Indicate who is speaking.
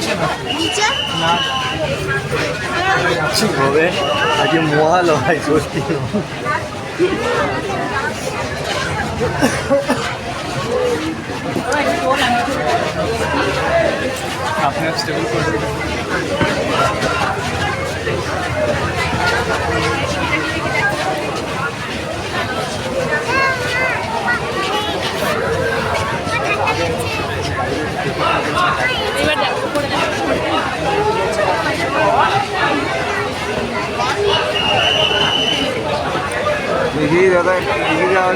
Speaker 1: হবে নিচে?
Speaker 2: না।
Speaker 3: ঠিক হবে? আজকে
Speaker 2: আপনি স্টেবল করে দেবেন।
Speaker 3: দেখি দাদা দেখি যাওয়া